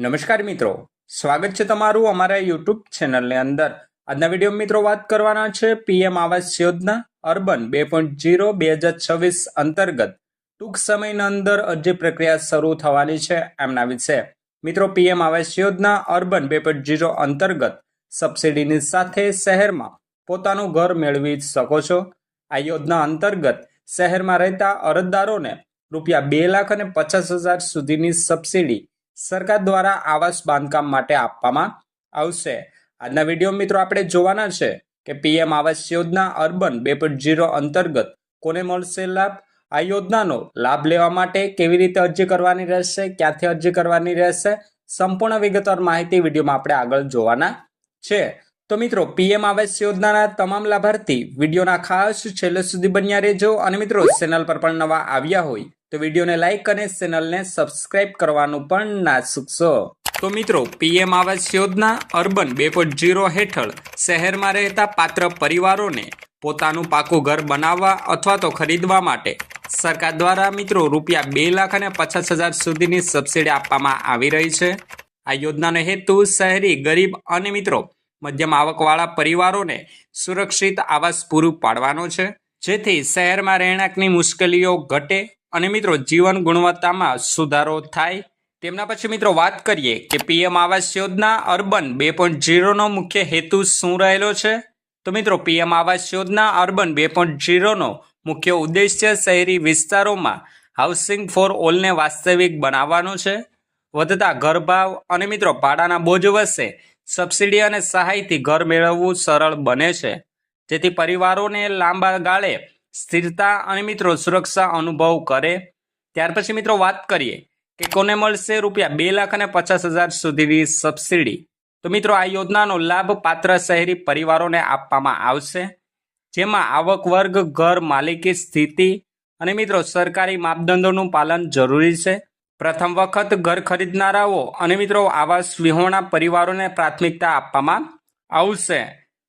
નમસ્કાર મિત્રો. સ્વાગત છે તમારું અમારા યુટ્યુબ ચેનલની અંદર. આજના વીડિયો મિત્રો વાત કરવાના છે પીએમ આવાસ યોજના અર્બન બે પોઈન્ટ જીરો બે હજાર છવ્વીસ અંતર્ગત ટૂંક સમયના અંદર અરજી પ્રક્રિયા શરૂ થવાની છે એમના વિશે. મિત્રો પીએમ આવાસ યોજના અર્બન બે પોઈન્ટ જીરો અંતર્ગત સબસિડીની સાથે શહેરમાં પોતાનું ઘર મેળવી શકો છો. આ યોજના અંતર્ગત શહેરમાં રહેતા અરજદારોને રૂપિયા બે લાખ અને પચાસ હજાર સુધીની સબસિડી સરકાર દ્વારા આવાસ બાંધકામ માટે આપવામાં આવશે. આજના વીડિયો મિત્રો આપણે જોવાના છે કે પીએમ આવાસ યોજના અર્બન બે પોઈન્ટ જીરો અંતર્ગત કોને મળશે લાભ? આ યોજનાનો લાભ લેવા માટે કેવી રીતે અરજી કરવાની રહેશે? ક્યાંથી અરજી કરવાની રહેશે? સંપૂર્ણ વિગતવાર માહિતી વિડીયોમાં આપણે આગળ જોવાના છે. તો મિત્રો, પીએમ આવાસ યોજનાના તમામ લાભાર્થી વિડીયોના ખાસ છેલ્લે સુધી બન્યા રહેજો. અને મિત્રો, ચેનલ પર પણ નવા આવ્યા હોય તો વિડીયોને લાઇક અને ચેનલને સબસ્ક્રાઇબ કરવાનું પણ ના ચૂકશો તો મિત્રો, પીએમ આવાસ યોજના અર્બન બે હેઠળ શહેરમાં રહેતા પાત્ર પરિવારોને પોતાનું પાકું ઘર બનાવવા અથવા તો ખરીદવા માટે સરકાર દ્વારા મિત્રો રૂપિયા બે લાખ અને પચાસ હજાર સુધીની સબસિડી આપવામાં આવી રહી છે. આ યોજનાનો હેતુ શહેરી ગરીબ અને મિત્રો મધ્યમ આવકવાળા પરિવારોને સુરક્ષિત આવાસ પૂરું પાડવાનો છે. જેથી શહેરમાં રહેણાંકની મુશ્કેલીઓ ઘટે અને મિત્રો, જીવન ગુણવત્તામાં સુધારો થાય. તેમના પછી મિત્રો, વાત કરીએ કે પીએમ આવાસ યોજના અર્બન બે પોઈન્ટ જીરોનો મુખ્ય હેતુ શું રહેલો છે? તો મિત્રો, પીએમ આવાસ યોજના અર્બન બે પોઈન્ટ જીરોનો મુખ્ય ઉદ્દેશ્ય શહેરી વિસ્તારોમાં હાઉસિંગ ફોર ઓલને વાસ્તવિક બનાવવાનો છે. વધતા ઘરભાવ અને મિત્રો, ભાડાના બોજ વચ્ચે સબસિડી અને સહાયથી ઘર મેળવવું સરળ બને છે. જેથી પરિવારોને લાંબા ગાળે સ્થિરતા અને મિત્રો સુરક્ષા અનુભવ કરે. ત્યાર પછી મિત્રો વાત કરીએ કે કોને મળશે રૂપિયા બે લાખ અને પચાસ હજાર સુધીની સબસિડી. તો મિત્રો આ યોજનાનો લાભ પાત્ર શહેરી પરિવારોને આપવામાં આવશે. જેમાં આવક વર્ગ, ઘર માલિકી સ્થિતિ અને મિત્રો સરકારી માપદંડોનું પાલન જરૂરી છે. પ્રથમ વખત ઘર ખરીદનારાઓ અને મિત્રો આવાસ વિહોણા પરિવારોને પ્રાથમિકતા આપવામાં આવશે.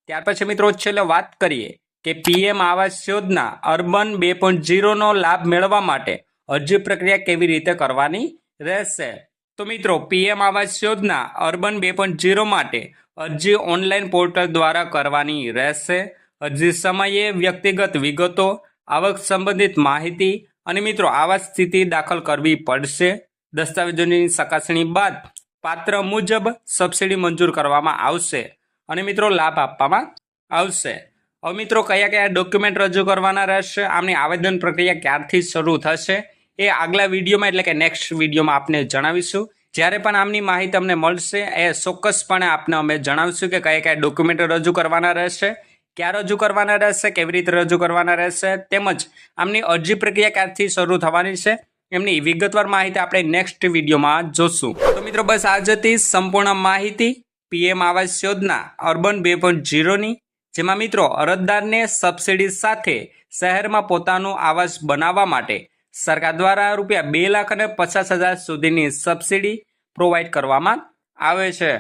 ત્યાર પછી મિત્રો છેલ્લે વાત કરીએ કે પીએમ આવાસ યોજના અર્બન બે પોઈન્ટ જીરોનો લાભ મેળવવા માટે અરજી પ્રક્રિયા કેવી રીતે કરવાની રહેશે? તો મિત્રો, પીએમ આવાસ યોજના અર્બન બે પોઈન્ટ જીરો માટે અરજી ઓનલાઈન પોર્ટલ દ્વારા કરવાની રહેશે. અરજી સમયે, વ્યક્તિગત વિગતો, આવક સંબંધિત માહિતી અને મિત્રો, આવાસ સ્થિતિ દાખલ કરવી પડશે. દસ્તાવેજોની ચકાસણી બાદ પાત્ર મુજબ સબસિડી મંજૂર કરવામાં આવશે અને મિત્રો, લાભ આપવામાં આવશે. હવે મિત્રો, કયા કયા ડોક્યુમેન્ટ રજૂ કરવાના રહેશે? આમની આવેદન પ્રક્રિયા ક્યારથી શરૂ થશે? એ આગલા વિડીયોમાં, એટલે કે નેક્સ્ટ વિડીયોમાં આપને જણાવીશું. જ્યારે પણ આમની માહિતી અમને મળશે, એ ચોક્કસપણે આપને અમે જણાવીશું કે કયા કયા ડોક્યુમેન્ટ રજૂ કરવાના રહેશે, ક્યાં રજૂ કરવાના રહેશે, કેવી રીતે રજૂ કરવાના રહેશે, તેમજ આમની અરજી પ્રક્રિયા ક્યારથી શરૂ થવાની છે, એમની વિગતવાર માહિતી આપણે નેક્સ્ટ વિડીયોમાં જોશું. તો મિત્રો, બસ આજ હતી સંપૂર્ણ માહિતી. પીએમ આવાસ યોજના અર્બન બે પોઈન્ટ જીરોની જેમાં મિત્રો અરજદારને સબસિડી સાથે શહેરમાં પોતાનું આવાસ બનાવવા માટે સરકાર દ્વારા રૂપિયા બે લાખ અને પચાસ હજાર સુધીની સબસિડી પ્રોવાઈડ કરવામાં આવે છે.